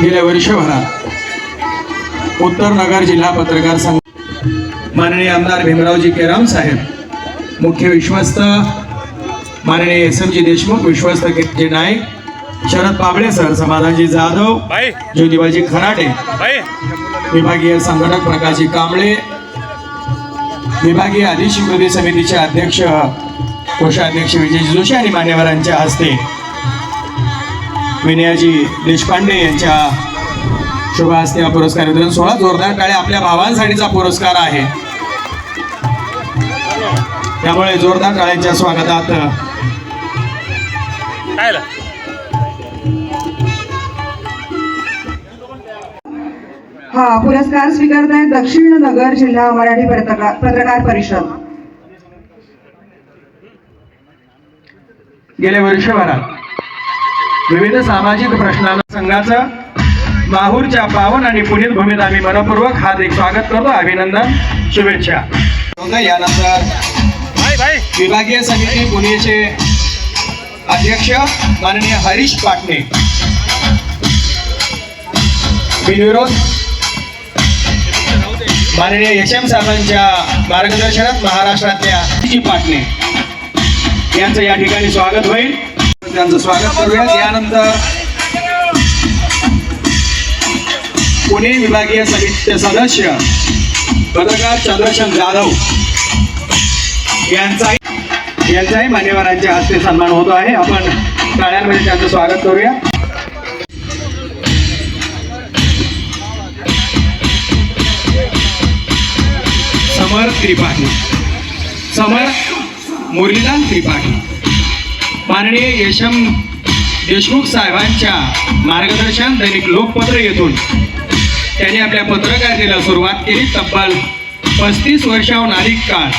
गेल्या वर्षभरात उत्तर नगर जिल्हा पत्रकार संघ माननीय आमदार भीमरावजी केराम साहेब मुख्य विश्वस्त माननीय एस एम जी देशमुख विश्वस्त जे नाईक शरद पाबळे सर समाधानजी जाधव ज्योतिबाजी खराटे विभागीय संघटक प्रकाशजी कांबळे विभागीय आदिशी कृती समितीचे अध्यक्ष कोषाध्यक्ष विजय जोशी आणि मान्यवरांच्या हस्ते विनयाजी देशपांडे यांच्या शुभ हस्ते हा पुरस्कार वितरण सोहळा जोरदार टाळे आपल्या भावांसाठीचा पुरस्कार आहे. त्यामुळे जोरदार टाळ्यांच्या स्वागतात? हा पुरस्कार स्वीकारत आहे दक्षिण नगर जिल्हा मराठी पत्रकार पत्रकार परिषद. गेल्या वर्षभरात. विविध सामाजिक प्रश्नांना संघाचं माहूरच्या पावन आणि पुनीत भूमीत आम्ही मनपूर्वक हार्दिक स्वागत करतो अभिनंदन शुभेच्छा. यानंतर भाई भाई. विभागीय समिती पुणेचे अध्यक्ष माननीय हरीश पाटणे. बिनविरोध माननीय यशम साहेबांच्या मार्गदर्शनात महाराष्ट्रातल्या जी पाटणे यांचं या ठिकाणी स्वागत होईल. त्यांचं स्वागत करूयात यानंतर पुणे विभागीय समितीचे सदस्य पत्रकार चंद्रशेखर जाधव यांचाही यांचाही मान्यवरांच्या हस्ते सन्मान होतो आहे. आपण टाळ्यांमध्ये त्यांचं स्वागत करूया. समर त्रिपाठी. समर मुरलीलाल त्रिपाठी. माननीय यशम देशमुख साहेबांच्या मार्गदर्शन दैनिक लोकपत्र येथून. त्यांनी आपल्या पत्रकारितेला सुरुवात केली. तब्बल पस्तीस वर्षाहून अधिक काळ.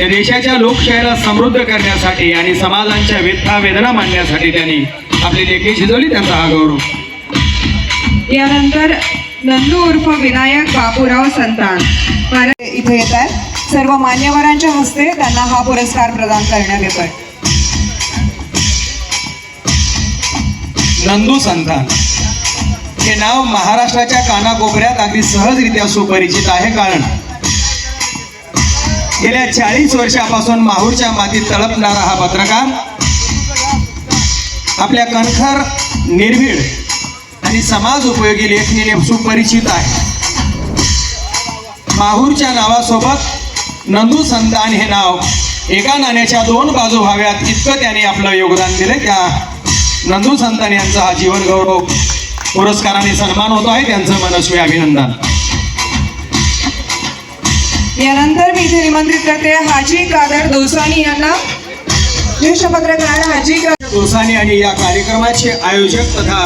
या देशाच्या लोकशाहीला समृद्ध करण्यासाठी आणि समाजांच्या वेदना वेदना मांडण्यासाठी त्यांनी आपली लेखी शिजवली. त्यांचा हा गौरव. यानंतर नंदू उर्फ विनायक बापूराव संतान. इथे येत आहेत. सर्व मान्यवरांच्या हस्ते त्यांना हा पुरस्कार प्रदान करण्यात येतोय. नंदू संतान हे नाव महाराष्ट्राच्या कानाकोपऱ्यात अगदी सहजरित्या सुपरिचित आहे कारण गेल्या चाळीस वर्षापासून माहूरच्या मातीत तळपणारा हा पत्रकार आपल्या कणखर निर्भीड आणि समाज उपयोगी लेखणीने सुपरिचित आहे. माहूरच्या नावासोबत नंदू संतान हे नाव एका नाण्याच्या दोन बाजू व्हाव्यात इतकं त्यांनी आपलं योगदान दिलं त्या नंदू संतान यांचा हा जीवन गौरव पुरस्काराने सन्मान होतो आहे. त्यांचं मनस्वी अभिनंदन. यानंतर मी इथे निमंत्रित करते हाजी कादर दोसानी यांना. ज्येष्ठ पत्रकार हाजी कादर दोसानी आणि या कार्यक्रमाचे आयोजक तथा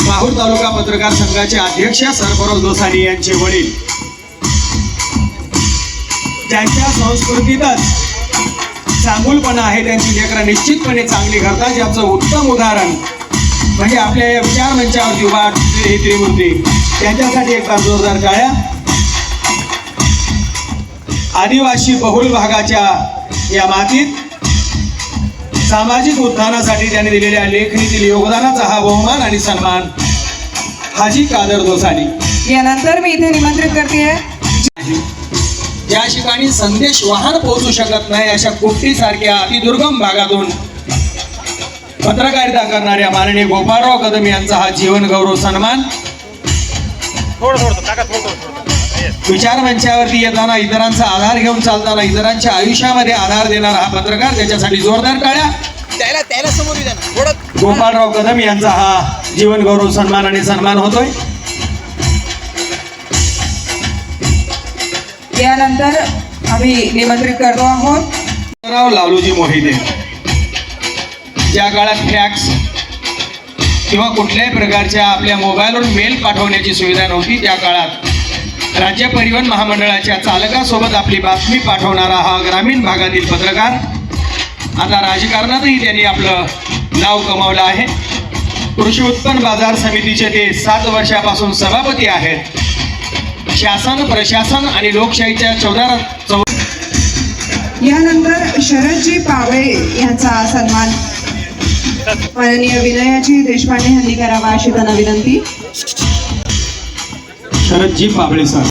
माहूर तालुका पत्रकार संघाचे अध्यक्ष सरफरोज दोसानी यांचे वडील. त्यांच्या संस्कृतीतच चांगुलपणा आहे त्यांची. लेकरं निश्चितपणे चांगली करतात. याचं उत्तम उदाहरण. म्हणजे आपल्या या विचार मंचावरती उभा असलेले हे त्रिमूर्ती त्यांच्यासाठी एक जोरदार टाळ्या. आदिवासी बहुल भागाच्या या मातीत सामाजिक उत्थानासाठी त्यांनी दिलेल्या लेखणीतील योगदानाचा हा बहुमान आणि सन्मान हाजी कादर दोसानी. यानंतर मी इथे निमंत्रित करते. ज्या ठिकाणी संदेश वाहन पोहोचू शकत नाही अशा कुट्टीसारख्या अतिदुर्गम भागातून पत्रकारिता करणाऱ्या माननीय गोपाळराव कदम यांचा हा जीवन गौरव सन्मान. थोडं थोडं काका थोडं थोडं थोडं Yes. विचार मंचावरती येताना इतरांचा आधार घेऊन चालताना इतरांच्या आयुष्यामध्ये आधार देणारा हा पत्रकार त्याच्यासाठी जोरदार टाळ्या. त्याला त्याला समोर गोपाळराव कदम यांचा हा जीवन गौरव सन्मान आणि सन्मान होतोय. यानंतर आम्ही निमंत्रित करतो आहोत. राव लालूजी मोहिते ज्या काळात फॅक्स किंवा कुठल्याही प्रकारच्या आपल्या मोबाईलवरून मेल पाठवण्याची सुविधा नव्हती त्या काळात राज्य परिवहन महामंडळाच्या चालकासोबत आपली बातमी पाठवणारा हा ग्रामीण भागातील पत्रकार. आता राजकारणातही त्यांनी आपलं नाव कमावलं आहे. कृषी उत्पन्न बाजार समितीचे ते सात वर्षापासून सभापती आहेत. शासन प्रशासन आणि लोकशाहीच्या चौदा चौ यानंतर शरदजी पावळे यांचा सन्मान. माननीय विनयाची देशपांडे यांनी करावा अशी त्यांना विनंती शरदजी बाबळे सर.